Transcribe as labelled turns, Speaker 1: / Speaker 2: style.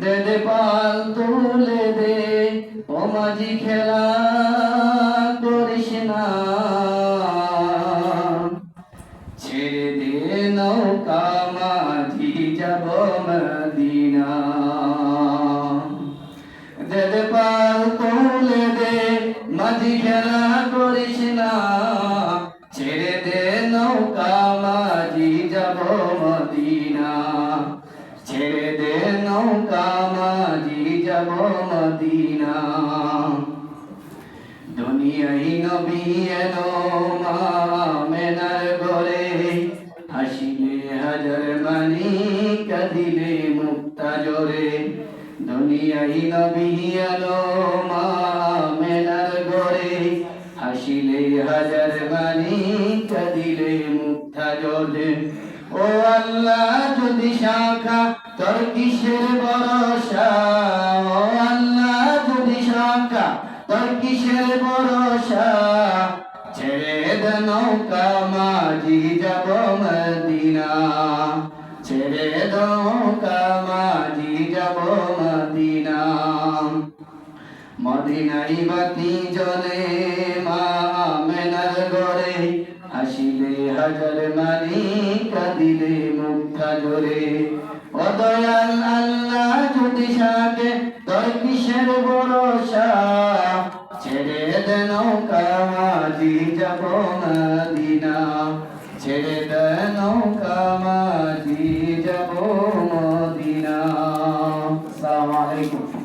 Speaker 1: দে দে পাল তুলে দে। ও মাঝি খেলা করিস না। ছেড়ে দে নৌকা, মাঝি যাব মদিনা। দে দে পাল তুলে দে। মাঝি খেলা করিস না। যাব মদিনা। ছেড়ে দে নৌকা, মাঝি যাব মদিনা। দুনিয়াই নবী এলো মেনার ঘরে হাসিলে হাজার মানি কাঁদিলে মুক্তা জোরে। দুনিয়াই নবী এলো মা মেনার ঘরে হাসিলে হাজার মানি কাঁদিলে মুক্তা জোরে। ও আল্লাহ, যদি শাখা তোর কিসের ভরসা? ও আল্লাহ, যদি শাখা তোর কিসের ভরসা? ছেড়ে দে নৌকা, মাঝি যাব মদিনা। ছেড়ে নৌকা, মাঝি যাব মদিনা। মদিনাই বাতি জলে আসিলে হাজার মারি কাঁদিলে মুখা জোরে অদয়াল আল্লাহ যদি কিসের ভরসা? ছেড়ে দেন কামাজি যাব না দিনা ছেড়ে দেন কামাজি যাব মদিনা। আলাইকুম।